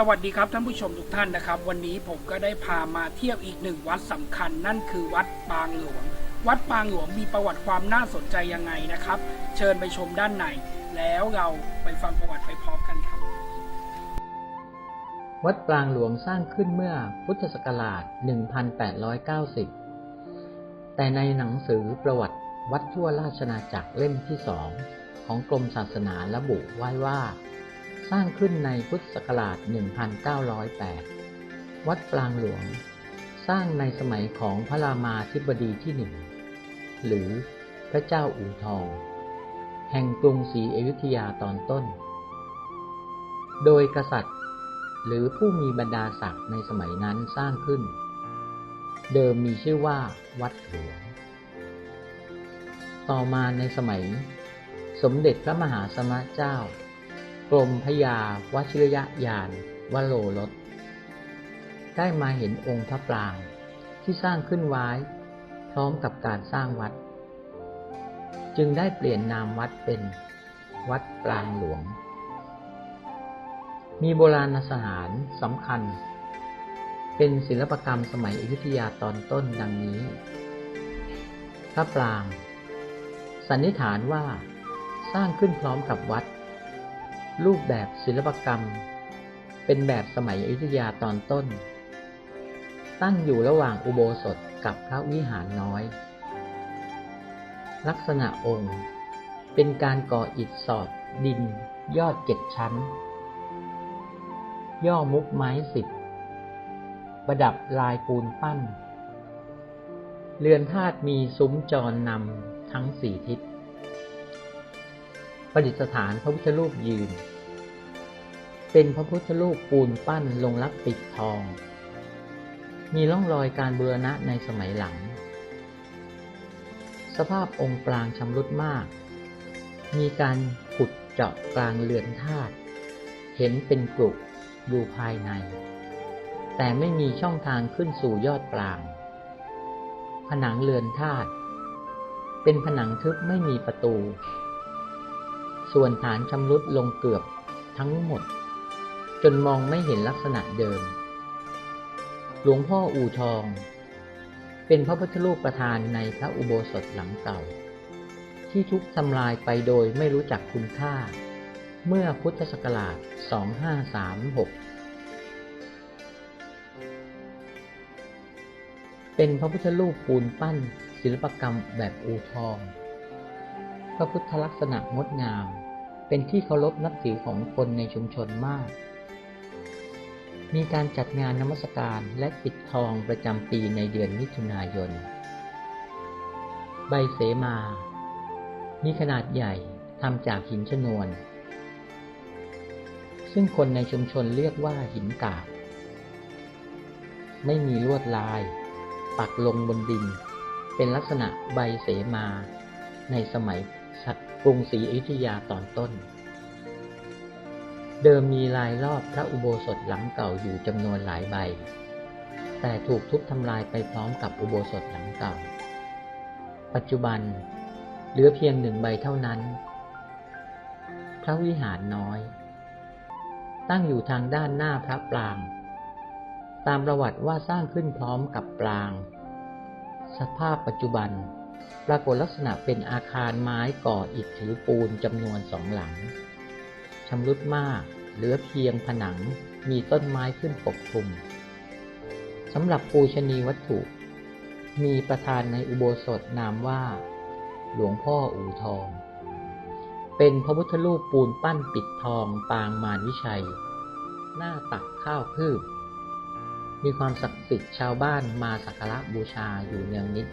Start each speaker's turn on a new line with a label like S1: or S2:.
S1: สวัสดีครับท่านผู้ชมทุกท่านนะครับ วันนี้ผมก็ได้พามาเที่ยวอีกหนึ่งวัดสำคัญนั่นคือวัดปางหลวง วัดปางหลวงมีประวัติความน่าสนใจยังไงนะครับ เชิญไปชมด้านในแล้วเราไปฟังประวัติไปพร้อมกันครับ
S2: วัดปางหลวงสร้างขึ้นเมื่อพุทธศักราช 1890 แต่ในหนังสือประวัติวัดทั่วราชนาจักรเล่มที่สองของกรมศาสนาระบุไว้ว่า สร้างขึ้นในพุทธศักราช 1908 วัดปรางหลวง สร้างในสมัยของพระรามาธิบดีที่หนึ่ง หรือพระเจ้าอู่ทอง แห่งกรุงศรีอยุธยาตอนต้น โดยกษัตริย์ หรือผู้มีบรรดาศักดิ์ในสมัยนั้นสร้างขึ้น เดิมมีชื่อว่าวัดหลวง ต่อมาในสมัย สมเด็จพระมหาสมณเจ้า กรมพยาวชิรยยานวโรรสได้มาเห็นองค์พระปรางที่สร้างขึ้นไว้พร้อมกับการสร้างวัด จึงได้เปลี่ยนนามวัดเป็นวัดปรางหลวง มีโบราณสถานสำคัญ เป็นศิลปกรรมสมัยอยุธยาตอนต้นดังนี้ พระปราง สันนิษฐานว่าสร้างขึ้นพร้อมกับวัด รูปแบบศิลปกรรม เป็นแบบสมัยอยุธยาตอนต้น ตั้งอยู่ระหว่างอุโบสถกับพระวิหารน้อย ลักษณะองค์ เป็นการก่ออิฐสอดดิน ยอดเจ็ดชั้น ย่อมุกไม้สิบประดับลายปูนปั้น เรือนธาตุมีซุ้มจรนำทั้งสี่ทิศ ประดิษฐานพระพุทธรูปยืน เป็นพระพุทธรูปปูนปั้นลงรักปิดทอง มีร่องรอยการบูรณะในสมัยหลัง สภาพองค์ปรางชำรุดมาก มีการขุดเจาะกลางเรือนธาตุเห็นเป็นกรุอยู่ภายใน แต่ไม่มีช่องทางขึ้นสู่ยอดปราง ผนังเรือนธาตุเป็นผนังทึบไม่มีประตู ส่วนฐานชำรุดลงเกือบทั้งหมด จนมองไม่เห็นลักษณะเดิม หลวงพ่ออู่ทอง เป็นพระพุทธรูปประธานในพระอุโบสถหลังเก่า ที่ทุกทำลายไปโดยไม่รู้จักคุณค่า เมื่อพุทธศักราช 2536เป็นพระพุทธรูปปูนปั้น ศิลปกรรมแบบอูทอง พระพุทธลักษณะงดงาม เป็นที่เคารพนับถือของคนในชุมชนมาก มีการจัดงานนมัสการและปิดทองประจำปีในเดือนมิถุนายน ใบเสมา มีขนาดใหญ่ทำจากหินชนวน ซึ่งคนในชุมชนเรียกว่าหินกาบ ไม่มีลวดลาย ปักลงบนดิน เป็นลักษณะใบเสมาในสมัย กรุงศรีอยุธยาตอนต้น เดิมมีลายรอบพระอุโบสถหลังเก่าอยู่จำนวนหลายใบ แต่ถูกทุบทำลายไปพร้อมกับอุโบสถหลังเก่า ปัจจุบันเหลือเพียงหนึ่งใบเท่านั้น พระวิหารน้อย ตั้งอยู่ทางด้านหน้าพระปราง ตามประวัติว่าสร้างขึ้นพร้อมกับปราง สภาพปัจจุบัน ปรากฏลักษณะเป็นอาคารไม้ก่ออิฐถือปูนจำนวนสองหลังชำรุดมาก เหลือเพียงผนังมีต้นไม้ขึ้นปกคลุมสำหรับปูชนีวัตถุ มีประธานในอุโบสถนามว่า หลวงพ่ออู่ทอง เป็นพระพุทธรูปปูนปั้นปิดทองปางมารวิชัย หน้าตักข้าวพืบมีความศักดิ์สิทธิ์ชาวบ้านมาสักการะบูชาอยู่เนืองนิด